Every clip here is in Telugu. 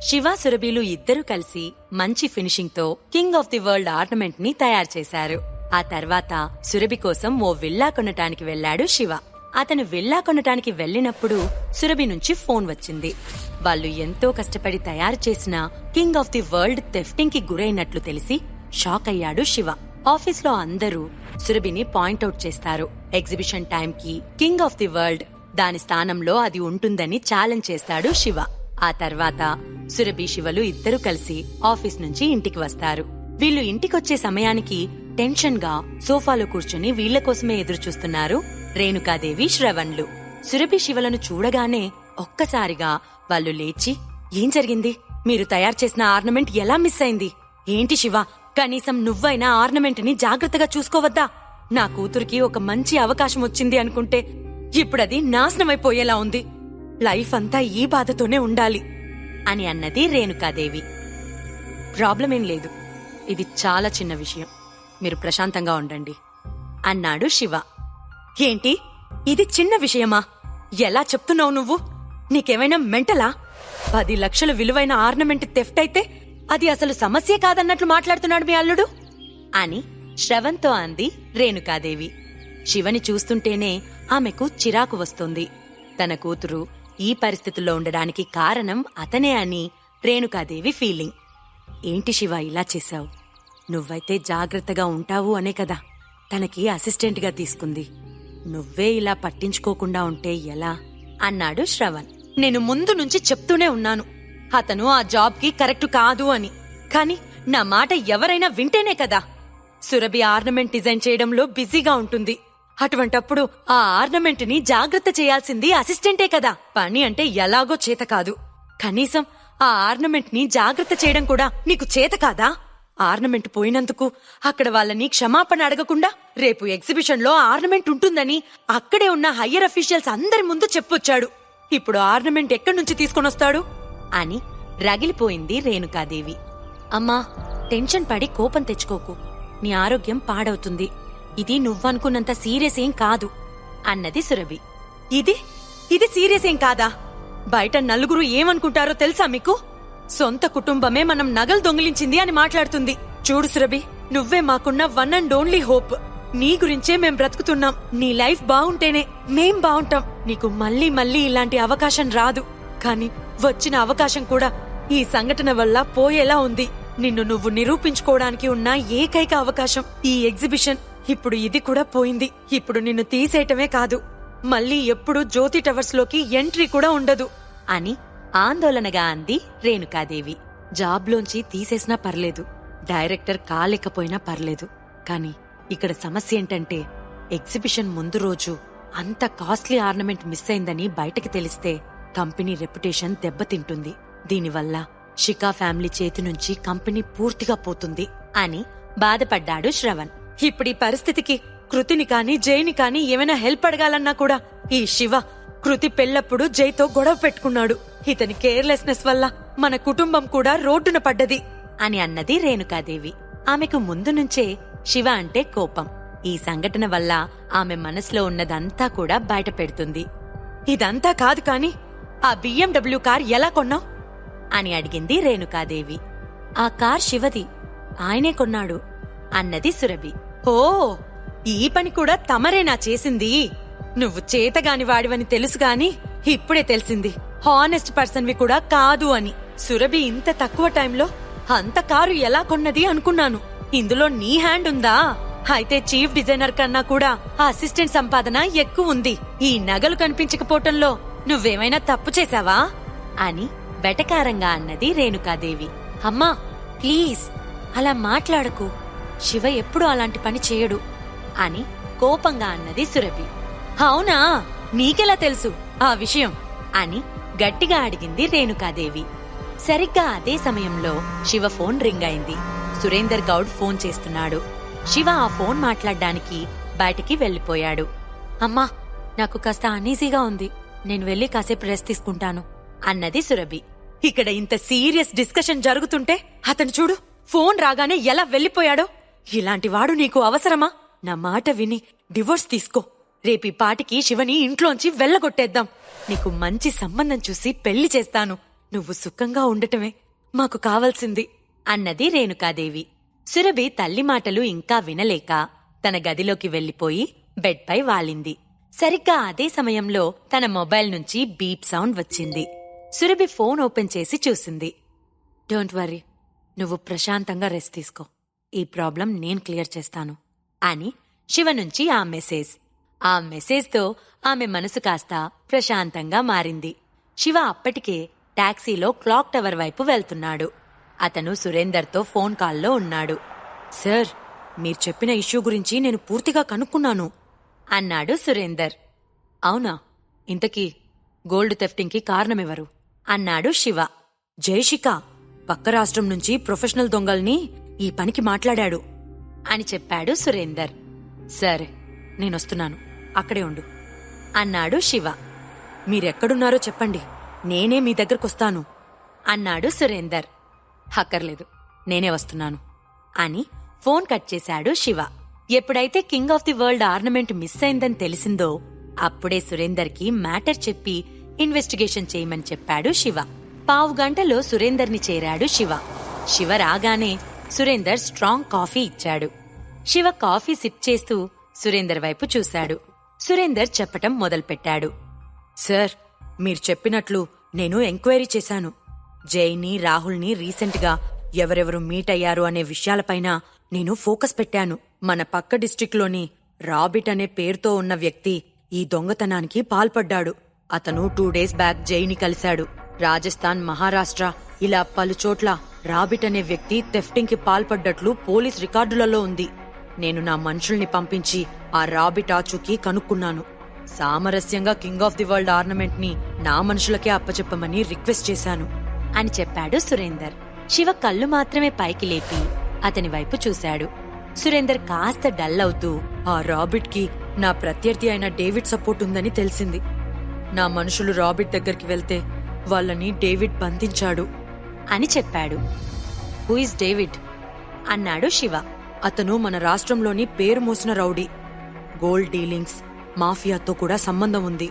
శివ సురభిలు ఇద్దరూ కలిసి మంచి ఫినిషింగ్తో కింగ్ ఆఫ్ ది వరల్డ్ ఆర్నమెంట్ని తయారు చేశారు. ఆ తర్వాత సురభి కోసం ఓ విల్లా కొనటానికి వెళ్ళాడు శివ. అతను విల్లా కొనటానికి వెళ్ళినప్పుడు సురభి నుంచి ఫోన్ వచ్చింది. వాళ్ళు ఎంతో కష్టపడి తయారు చేసిన కింగ్ ఆఫ్ ది వరల్డ్ థెఫ్టింగ్కి గురైనట్లు తెలిసి షాక్ అయ్యాడు శివ. ఆఫీస్లో అందరూ సురభిని పాయింట్అవుట్ చేస్తారు. ఎగ్జిబిషన్ టైం కి కింగ్ ఆఫ్ ది వరల్డ్ దాని స్థానంలో అది ఉంటుందని ఛాలెంజ్ చేస్తాడు శివ. ఆ తర్వాత సురభి శివలు ఇద్దరు కలిసి ఆఫీస్ నుంచి ఇంటికి వస్తారు. వీళ్ళు ఇంటికొచ్చే సమయానికి టెన్షన్గా సోఫాలో కూర్చుని వీళ్ళ కోసమే ఎదురు చూస్తున్నారు రేణుకాదేవి శ్రవణ్లు. సురభి శివలను చూడగానే ఒక్కసారిగా వాళ్ళు లేచి ఏం జరిగింది? మీరు తయారు చేసిన ఆర్నమెంట్ ఎలా మిస్ అయింది? ఏంటి శివ కనీసం నువ్వైనా ఆర్నమెంట్ని జాగ్రత్తగా చూసుకోవద్దా? నా కూతురికి ఒక మంచి అవకాశం వచ్చింది అనుకుంటే ఇప్పుడది నాశనమైపోయేలా ఉంది. లైఫ్ అంతా ఈ బాధతోనే ఉండాలి. అని అన్నది రేణుకాదేవి. ప్రాబ్లం ఏం లేదు. ఇది చాలా చిన్న విషయం. మీరు ప్రశాంతంగా ఉండండి. అన్నాడు శివ. ఏంటి? ఇది చిన్న విషయమా? ఎలా చెప్తున్నావు నువ్వు? నీకేమైనా మెంటలా? పది లక్షల విలువైన ఆర్నమెంట్ తెఫ్ట్ అయితే అది అసలు సమస్య కాదన్నట్లు మాట్లాడుతున్నాడు మీ అల్లుడు? అని శ్రవంతో అంది రేణుకాదేవి. శివని చూస్తుంటేనే ఆమెకు చిరాకు వస్తుంది. తన కూతురు ఈ పరిస్థితుల్లో ఉండడానికి కారణం అతనే అని రేణుకాదేవి ఫీలింగ్. ఏంటి శివ ఇలా చేశావు? నువ్వైతే జాగ్రత్తగా ఉంటావు అనే కదా. తనకి అసిస్టెంట్గా తీసుకుంది. నువ్వే ఇలా పట్టించుకోకుండా ఉంటే ఎలా? అన్నాడు శ్రవణ్. నేను ముందు నుంచి చెప్తూనే ఉన్నాను. అతను ఆ జాబ్కి కరెక్ట్ కాదు అని. కాని నా మాట ఎవరైనా వింటేనే కదా. సురభి ఆర్నమెంట్ డిజైన్ చేయడంలో బిజీగా ఉంటుంది. అటువంటప్పుడు ఆ ఆర్నమెంట్ని జాగ్రత్త చేయాల్సింది అసిస్టెంటే కదా. పని అంటే ఎలాగో చేత కాదు. కనీసం ఆ ఆర్నమెంట్ని జాగ్రత్త చేయడం కూడా నీకు చేత కాదా? ఆర్నమెంట్ పోయినందుకు అక్కడ వాళ్ళని క్షమాపణ అడగకుండా రేపు ఎగ్జిబిషన్లో ఆర్నమెంట్ ఉంటుందని అక్కడే ఉన్న హయ్యర్ అఫీషియల్స్ అందరి ముందు చెప్పొచ్చాడు. ఇప్పుడు ఆర్నమెంట్ ఎక్కడి నుంచి తీసుకొనొస్తాడు? అని రగిలిపోయింది రేణుకాదేవి. అమ్మా టెన్షన్ పడి కోపం తెచ్చుకోకు. నీ ఆరోగ్యం పాడవుతుంది. ఇది నువ్వనుకున్నంత సీరియస్ ఏం కాదు అన్నది సురభి. ఇది? ఇది సీరియస్ ఏం కాదా? బయట నలుగురు ఏమనుకుంటారో తెలుసా మీకు? సొంత కుటుంబమే మనం నగలు దొంగిలించింది అని మాట్లాడుతుంది. చూడు సురభి నువ్వే మాకున్న వన్ అండ్ ఓన్లీ హోప్ నీ గురించే మేం బ్రతుకుతున్నాం. నీ లైఫ్ బాగుంటేనే మేం బాగుంటాం. నీకు మళ్ళీ మళ్ళీ ఇలాంటి అవకాశం రాదు. కాని వచ్చిన అవకాశం కూడా ఈ సంఘటన వల్ల పోయేలా ఉంది. నిన్ను నువ్వు నిరూపించుకోవడానికి ఉన్న ఏకైక అవకాశం ఈ ఎగ్జిబిషన్. ఇప్పుడు ఇది కూడా పోయింది. ఇప్పుడు నిన్ను తీసేయటమే కాదు. మళ్ళీ ఎప్పుడు జ్యోతి టవర్స్లోకి ఎంట్రీ కూడా ఉండదు. అని ఆందోళనగా అంది రేణుకాదేవి. జాబ్లోంచి తీసేసినా పర్లేదు. డైరెక్టర్ కాలేకపోయినా పర్లేదు. కాని ఇక్కడ సమస్య ఏంటంటే ఎగ్జిబిషన్ ముందు రోజు అంత కాస్ట్లీ ఆర్నమెంట్ మిస్ అయిందని బయటకి తెలిస్తే కంపెనీ రెప్యుటేషన్ దెబ్బతింటుంది. దీనివల్ల షికా ఫ్యామిలీ చేతి నుంచి కంపెనీ పూర్తిగా పోతుంది అని బాధపడ్డాడు శ్రవణ్. ఇప్పుడు ఈ పరిస్థితికి కృతిని కాని జైని కాని ఏమైనా హెల్ప్ అడగాలన్నా కూడా ఈ శివ కృతి పెళ్ళప్పుడు జైతో గొడవ పెట్టుకున్నాడు. ఇతని కేర్లెస్నెస్ వల్ల మన కుటుంబం కూడా రోడ్డున పడ్డది అని అన్నది రేణుకాదేవి. ఆమెకు ముందు నుంచే శివ అంటే కోపం. ఈ సంఘటన వల్ల ఆమె మనసులో ఉన్నదంతా కూడా బయట పెడుతుంది ఇదంతా కాదు కాని ఆ బిఎండబ్ల్యూ కార్ ఎలా కొన్నావు? అని అడిగింది రేణుకాదేవి. ఆ కార్ శివది. ఆయనే కొన్నాడు అన్నది సురభి. ఓ ఈ పని కూడా తమరేనా చేసింది? నువ్వు చేతగాని వాడివని తెలుసు గాని ఇప్పుడే తెలిసింది. హానెస్ట్ పర్సన్వి కూడా కాదు అని. సురభి ఇంత తక్కువ టైంలో అంత కారు ఎలా కొన్నది అనుకున్నాను. ఇందులో నీ హ్యాండ్ ఉందా? అయితే చీఫ్ డిజైనర్ కన్నా కూడా అసిస్టెంట్ సంపాదన ఎక్కువ ఉంది. ఈ నగలు కనిపించకపోవటంలో నువ్వేమైనా తప్పు చేశావా? అని వెటకారంగా అన్నది రేణుకాదేవి. అమ్మా ప్లీజ్ అలా మాట్లాడకు. శివ ఎప్పుడు అలాంటి పని చేయడు అని కోపంగా అన్నది సురభి. అవునా? నీకెలా తెలుసు ఆ విషయం? అని గట్టిగా అడిగింది రేణుకాదేవి. సరిగ్గా అదే సమయంలో శివ ఫోన్ రింగ్ అయింది. సురేందర్ గౌడ్ ఫోన్ చేస్తున్నాడు. శివ ఆ ఫోన్ మాట్లాడ్డానికి బయటికి వెళ్ళిపోయాడు అమ్మా నాకు కాస్త అనీజీగా ఉంది. నేను వెళ్ళి కాసేపు రెస్ట్ తీసుకుంటాను అన్నది సురభి. ఇక్కడ ఇంత సీరియస్ డిస్కషన్ జరుగుతుంటే అతను చూడు ఫోన్ రాగానే ఎలా వెళ్ళిపోయాడో ఇలాంటి వాడు నీకు అవసరమా? నా మాట విని డివోర్స్ తీసుకో. రేపీ పాటికి శివని ఇంట్లోంచి వెళ్ళగొట్టేద్దాం. నీకు మంచి సంబంధం చూసి పెళ్ళి చేస్తాను. నువ్వు సుఖంగా ఉండటమే మాకు కావాల్సింది. అన్నది రేణుకాదేవి. సురభి తల్లి మాటలు ఇంకా వినలేక తన గదిలోకి వెళ్ళిపోయి బెడ్పై వాలింది. సరిగ్గా అదే సమయంలో తన మొబైల్ నుంచి బీప్ సౌండ్ వచ్చింది. సురభి ఫోన్ ఓపెన్ చేసి చూసింది. Don't worry. నువ్వు ప్రశాంతంగా రెస్ట్ తీసుకో. ఈ ప్రాబ్లం నేను క్లియర్ చేస్తాను. అని శివ నుంచి ఆ మెసేజ్. ఆ మెసేజ్తో ఆమె మనసు కాస్త ప్రశాంతంగా మారింది. శివ అప్పటికే టాక్సీలో క్లాక్ టవర్ వైపు వెళ్తున్నాడు. అతను సురేందర్తో ఫోన్ కాల్లో ఉన్నాడు. సార్ మీరు చెప్పిన ఇష్యూ గురించి నేను పూర్తిగా కనుక్కున్నాను అన్నాడు సురేందర్. అవునా? ఇంతకీ గోల్డ్ తెఫ్టింగ్కి కారణమెవరు? అన్నాడు శివ. జయశిక పక్క రాష్ట్రం నుంచి ప్రొఫెషనల్ దొంగల్ని ఈ పనికి మాట్లాడాడు. అని చెప్పాడు సురేందర్. సరే నేనొస్తున్నాను. అక్కడే ఉండు. అన్నాడు శివ. మీరెక్కడున్నారో చెప్పండి. నేనే మీ దగ్గరకొస్తాను. అన్నాడు సురేందర్. హక్కర్లేదు నేనే వస్తున్నాను. అని ఫోన్ కట్ చేశాడు శివ. ఎప్పుడైతే king of the world ornament miss అయిందని తెలిసిందో అప్పుడే సురేందర్కి మ్యాటర్ చెప్పి ఇన్వెస్టిగేషన్ చేయమని చెప్పాడు శివ. పావు గంటలో సురేందర్ని చేరాడు శివ. శివ రాగానే సురేందర్ స్ట్రాంగ్ కాఫీ ఇచ్చాడు. శివ కాఫీ సిప్ చేస్తూ సురేందర్ వైపు చూశాడు. సురేందర్ చెప్పటం మొదలుపెట్టాడు. సార్ మీరు చెప్పినట్లు నేను ఎంక్వైరీ చేశాను. జైని రాహుల్ని రీసెంట్గా ఎవరెవరు మీట్ అయ్యారు అనే విషయాలపైన నేను ఫోకస్ పెట్టాను. మన పక్క డిస్టిక్లోని రాబిట్ అనే పేరుతో ఉన్న వ్యక్తి ఈ దొంగతనానికి పాల్పడ్డాడు. అతను టూ డేస్ బ్యాక్ జైని కలిశాడు. రాజస్థాన్ మహారాష్ట్ర ఇలా పలుచోట్ల రాబిట్ అనే వ్యక్తి థెఫ్టింగ్కి పాల్పడ్డట్లు పోలీస్ రికార్డులలో ఉంది. నేను నా మనుషుల్ని పంపించి ఆ రాబిట్ ఆచూకీ కనుక్కున్నాను. సామరస్యంగా కింగ్ ఆఫ్ ది వరల్డ్ ఆర్నమెంట్ని నా మనుషులకే అప్పచెప్పమని రిక్వెస్ట్ చేశాను. అని చెప్పాడు సురేందర్. శివ కళ్ళు మాత్రమే పైకి లేపి అతని వైపు చూశాడు. సురేందర్ కాస్త డల్ అవుతూ ఆ రాబిట్కి నా ప్రత్యర్థి అయిన డేవిడ్ సపోర్ట్ ఉందని తెలిసింది. నా మనుషులు రాబిట్ దగ్గరికి వెళ్తే వాళ్ళని డేవిడ్ బంధించాడు. అని చెప్పాడు. Who is David? అన్నాడు శివ. అతను మన రాష్ట్రంలోని పేరు మోసిన రౌడీ. గోల్డ్ డీలింగ్స్ మాఫియాతో కూడా సంబంధం ఉంది.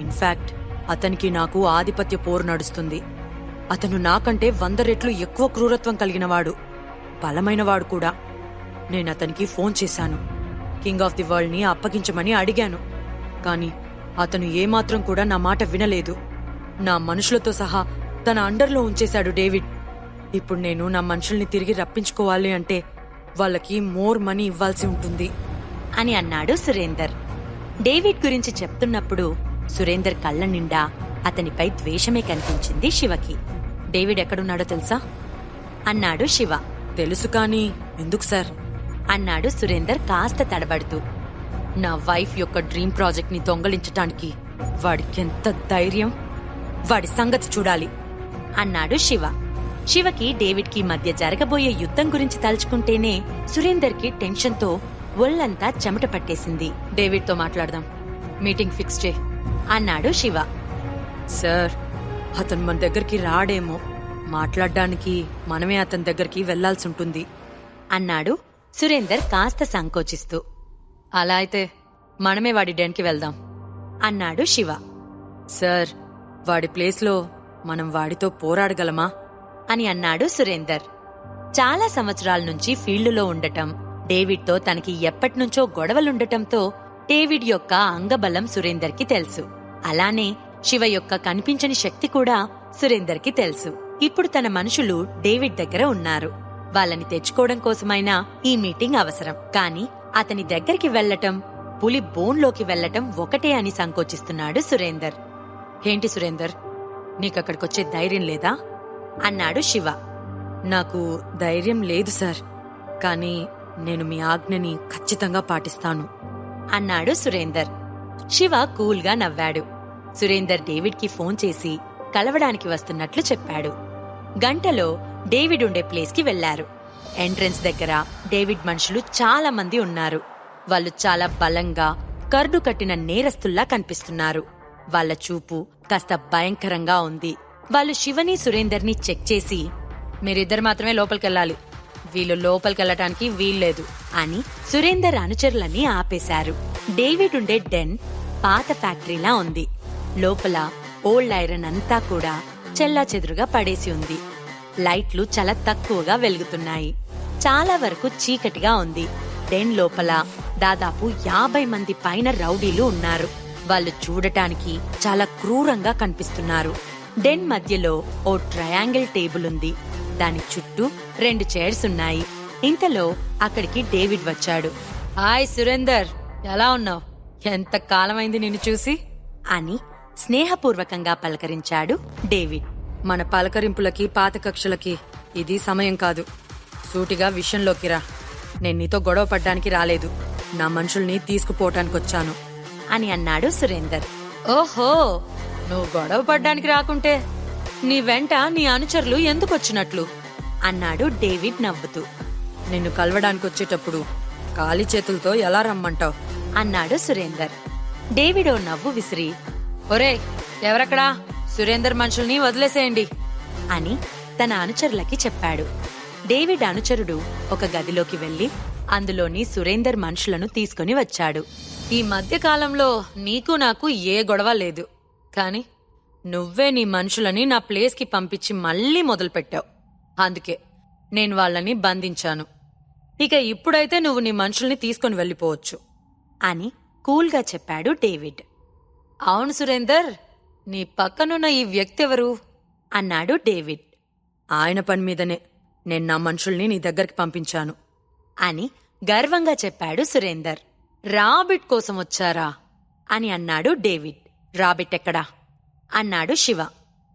ఇన్ఫాక్ట్ అతనికి నాకు ఆధిపత్య పోరు నడుస్తుంది. అతను నాకంటే వంద రెట్లు ఎక్కువ క్రూరత్వం కలిగినవాడు. బలమైనవాడు కూడా. నేను అతనికి ఫోన్ చేశాను. కింగ్ ఆఫ్ ది వరల్డ్ని అప్పగించమని అడిగాను. కాని అతను ఏమాత్రం కూడా నా మాట వినలేదు. నా మనుషులతో సహా తన అండర్లో ఉంచేశాడు డేవిడ్. ఇప్పుడు నేను నా మనుషుల్ని తిరిగి రప్పించుకోవాలి అంటే వాళ్ళకి మోర్ మనీ ఇవ్వాల్సి ఉంటుంది. అని అన్నాడు సురేందర్. డేవిడ్ గురించి చెప్తున్నప్పుడు సురేందర్ కళ్ళ నిండా అతనిపై ద్వేషమే కనిపించింది శివకి. డేవిడ్ ఎక్కడున్నాడో తెలుసా? అన్నాడు శివ. తెలుసు కాని ఎందుకు సార్? అన్నాడు సురేందర్ కాస్త తడబడుతూ. నా వైఫ్ యొక్క డ్రీమ్ ప్రాజెక్ట్ని దొంగలించటానికి వాడికెంత ధైర్యం? వాడి సంగతి చూడాలి. అన్నాడు శివ. శివకి డేవిడ్కి మధ్య జరగబోయే యుద్ధం గురించి తలుచుకుంటేనే సురేందర్కి టెన్షన్తో ఒళ్ళంతా చెమట పట్టేసింది. డేవిడ్తో మాట్లాడదాం. మీటింగ్ ఫిక్స్ చే అన్నాడు శివ. సార్ అతను మన దగ్గరికి రాడేమో. మాట్లాడడానికి మనమే అతని దగ్గరికి వెళ్ళాల్సి ఉంటుంది అన్నాడు సురేందర్ కాస్త సంకోచిస్తూ. అలా అయితే మనమే వాడి డెన్కి వెళ్దాం అన్నాడు శివ. సార్ వాడి ప్లేస్లో మనం వాడితో పోరాడగలమా? అని అన్నాడు సురేందర్. చాలా సంవత్సరాల నుంచి ఫీల్డులో ఉండటం డేవిడ్తో తనకి ఎప్పటినుంచో గొడవలుండటంతో డేవిడ్ యొక్క అంగబలం సురేందర్కి తెలుసు. అలానే శివ యొక్క కనిపించని శక్తి కూడా సురేందర్కి తెలుసు. ఇప్పుడు తన మనుషులు డేవిడ్ దగ్గర ఉన్నారు. వాళ్ళని తెచ్చుకోవడం కోసమైనా ఈ మీటింగ్ అవసరం. కానీ అతని దగ్గరికి వెళ్ళటం పులి బోన్లోకి వెళ్ళటం ఒకటే అని సంకోచిస్తున్నాడు సురేందర్. ఏంటి సురేందర్? నీకక్కడికొచ్చే ధైర్యం లేదా? అన్నాడు శివ. నాకు ధైర్యం లేదు సార్. కానీ నేను మీ ఆజ్ఞని ఖచ్చితంగా పాటిస్తాను అన్నాడు సురేందర్. శివ కూల్గా నవ్వాడు. సురేందర్ డేవిడ్కి ఫోన్ చేసి కలవడానికి వస్తున్నట్లు చెప్పాడు. గంటలో డేవిడ్ ఉండే ప్లేస్కి వెళ్ళారు ఎంట్రన్స్ దగ్గర డేవిడ్ మనుషులు చాలా మంది ఉన్నారు. వాళ్ళు చాలా బలంగా కర్డు కట్టిన నేరస్తుల్లా కనిపిస్తున్నారు. వాళ్ళ చూపు కాస్త భయంకరంగా ఉంది. వాళ్ళు శివని సురేందర్ని చెక్ చేసి మీరిద్దరు మాత్రమే లోపలికెళ్ళాలి. వీళ్ళు లోపలికెళ్ళటానికి వీల్లేదు అని సురేందర్ అనుచరులని ఆపేశారు. డేవిడ్ ఉండే డెన్ పాత ఫ్యాక్టరీలా ఉంది. లోపల ఓల్డ్ ఐరన్ అంతా కూడా చెల్లా చెదురుగా పడేసి ఉంది. లైట్లు చాలా తక్కువగా వెలుగుతున్నాయి. చాలా వరకు చీకటిగా ఉంది. డెన్ లోపల దాదాపు యాభై మంది పైన రౌడీలు ఉన్నారు. వాళ్ళు చూడటానికి చాలా క్రూరంగా కనిపిస్తున్నారు. డెన్ మధ్యలో ఓ ట్రయాంగిల్ టేబుల్ ఉంది. దాని చుట్టూ రెండు చైర్స్ ఉన్నాయి. ఇంతలో అక్కడికి డేవిడ్ వచ్చాడు. హాయ్ సురేందర్ ఎలా ఉన్నావు? ఎంత కాలమైంది నిన్ను చూసి? అని స్నేహపూర్వకంగా పలకరించాడు డేవిడ్. మన పలకరింపులకి పాత కక్షలకి ఇది సమయం కాదు. సూటిగా విషయంలోకి రా. నేను నీతో గొడవ పడ్డానికి రాలేదు. నా మనుషుల్ని తీసుకుపోవటానికి వచ్చాను అని అన్నాడు సురేందర్. ఓహో నువ్వు గొడవ పడ్డానికి రాకుంటే నీ వెంట నీ అనుచరులు ఎందుకు వచ్చినట్లు అన్నాడు డేవిడ్ నవ్వుతూ. నిన్ను కలవడానికి వచ్చేటప్పుడు ఖాళీ చేతులతో ఎలా రమ్మంటావు? అన్నాడు సురేందర్. డేవిడ్ ఓ నవ్వు విసిరి ఒరే ఎవరక్కడా? సురేందర్ మనుషుల్ని వదిలేసేయండి. అని తన అనుచరులకి చెప్పాడు. డేవిడ్ అనుచరుడు ఒక గదిలోకి వెళ్ళి అందులోని సురేందర్ మనుషులను తీసుకుని వచ్చాడు. ఈ మధ్య కాలంలో నీకు నాకు ఏ గొడవ లేదు. కాని నువ్వే నీ మనుషులని నా ప్లేస్కి పంపించి మళ్ళీ మొదలుపెట్టావు. అందుకే నేను వాళ్ళని బంధించాను. ఇక ఇప్పుడైతే నువ్వు నీ మనుషుల్ని తీసుకొని వెళ్ళిపోవచ్చు. అని కూల్గా చెప్పాడు డేవిడ్. అవును సురేందర్ నీ పక్కనున్న ఈ వ్యక్తి ఎవరు? అన్నాడు డేవిడ్. ఆయన పని మీదనే నేను నా మనుషుల్ని నీ దగ్గరికి పంపించాను. అని గర్వంగా చెప్పాడు సురేందర్. రాబిట్ కోసం వచ్చారా? అని అన్నాడు డేవిడ్. రాబిట్ ఎక్కడా? అన్నాడు శివ.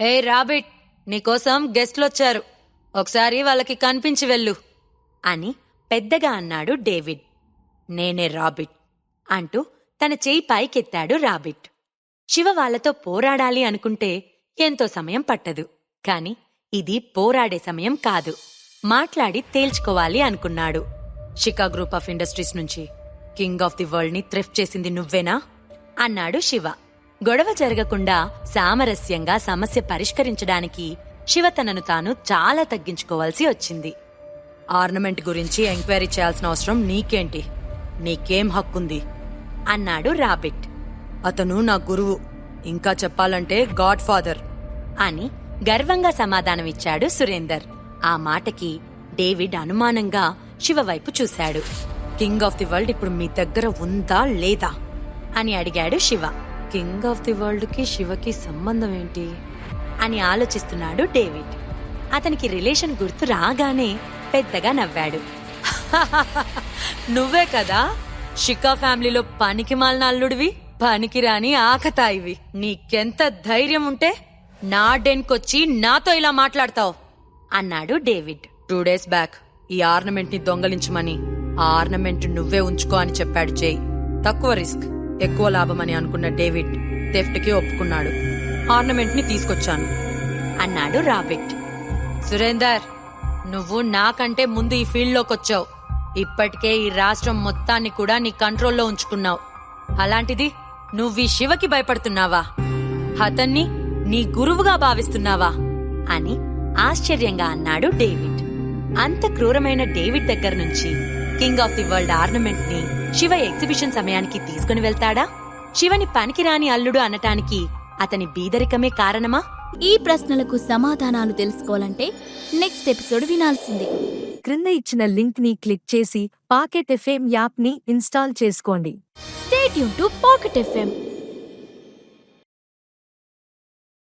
ఏ రాబిట్ నీకోసం గెస్ట్లొచ్చారు. ఒకసారి వాళ్ళకి కనిపించి వెళ్ళు. అని పెద్దగా అన్నాడు డేవిడ్. నేనే రాబిట్ అంటూ తన చేయి పైకెత్తాడు రాబిట్. శివ వాళ్ళతో పోరాడాలి అనుకుంటే ఎంతో సమయం పట్టదు. కాని ఇది పోరాడే సమయం కాదు. మాట్లాడి తేల్చుకోవాలి అనుకున్నాడు. షికా గ్రూప్ ఆఫ్ ఇండస్ట్రీస్ నుంచి. కింగ్ ఆఫ్ ది వరల్డ్ని థ్రిఫ్ట్ చేసింది నువ్వేనా? అన్నాడు శివ. గొడవ జరగకుండా సామరస్యంగా సమస్య పరిష్కరించడానికి శివ తనను తాను చాలా తగ్గించుకోవాల్సి వచ్చింది. ఆర్నమెంట్ గురించి ఎంక్వైరీ చేయాల్సిన అవసరం నీకేంటి? నీకేం హక్కుంది? అన్నాడు రాబిట్. అతను నా గురువు. ఇంకా చెప్పాలంటే గాడ్ ఫాదర్ అని గర్వంగా సమాధానమిచ్చాడు సురేందర్. ఆ మాటకి డేవిడ్ అనుమానంగా శివ వైపు చూశాడు. కింగ్ ఆఫ్ ది వరల్డ్ ఇప్పుడు మీ దగ్గర ఉందా లేదా అని అడిగాడు శివ. కింగ్ ఆఫ్ ది వరల్డ్కి శివకి సంబంధం ఏంటి అని ఆలోచిస్తున్నాడు డేవిడ్. అతనికి రిలేషన్ గుర్తు రాగానే పెద్దగా నవ్వాడు. నువ్వే కదా? షికా ఫ్యామిలీలో పనికి మాలిన అల్లుడివి పనికిరాని ఆకతాయివి. నీకెంత ధైర్యం ఉంటే నా డెన్కొచ్చి నాతో ఇలా మాట్లాడతావు అన్నాడు డేవిడ్. టూ డేస్ బ్యాక్ ఈ ఆర్నమెంట్ని దొంగలించమని. ఆ ఆర్నమెంట్ నువ్వే ఉంచుకో అని చెప్పాడు జై. తక్కువ రిస్క్ ఎక్కువ లాభమని అనుకున్న డేవిడ్ థెఫ్ట్కి ఒప్పుకున్నాడు. ఆర్నమెంట్ని తీసుకొచ్చాను. అన్నాడు రాబిట్. సురేందర్ నువ్వు నాకంటే ముందు ఈ ఫీల్డ్లోకి వచ్చావు ఇప్పటికే ఈ రాష్ట్రం మొత్తాన్ని కూడా నీ కంట్రోల్లో ఉంచుకున్నావు. అలాంటిది నువ్వు ఈ శివకి భయపడుతున్నావా? అతన్ని నీ గురువుగా భావిస్తున్నావా? అని ఆశ్చర్యంగా అన్నాడు డేవిడ్. అంత క్రూరమైన డేవిడ్ దగ్గర నుంచి కింగ్ ఆఫ్ ది వరల్డ్ ఆర్నమెంట్ని శివ ఎగ్జిబిషన్ సమయానికి తీసుకుని వెళ్తాడా? శివని పనికిరాని అల్లుడు అనటానికి అతని బీదరికమే కారణమా? ఈ ప్రశ్నలకు సమాధానాలు తెలుసుకోవాలంటే నెక్స్ట్ ఎపిసోడ్ వినాల్సిందే. క్రింద ఇచ్చిన లింక్ని క్లిక్ చేసి పాకెట్ ఎఫ్ఎం యాప్ని ఇన్స్టాల్ చేసుకోండి. స్టేట్ యూన్ టు పాకెట్ ఎఫ్ఎం